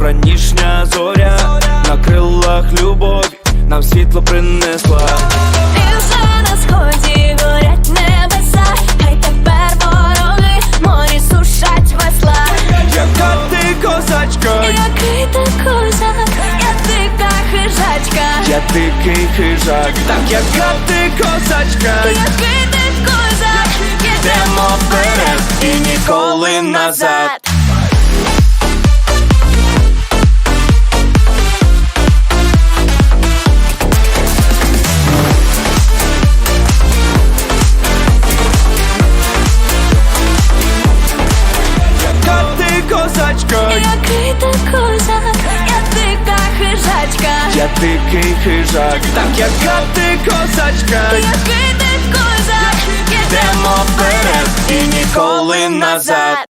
ранішня зоря. На крилах любові. Нам світло принесла. І вже на сході горять небеса, хай тепер вороги морі сушать весла. Яка ти козачка, Який ти козак, я дика хижачка, я дикий хижак, так яка ти козачка, який ти козак, йдемо вперед. і ніколи назад. Козачка, Який ти козак, я дика хижачка, я дикий хижак, так яка ти козачка, який ти козак, йдемо вперед і ніколи назад.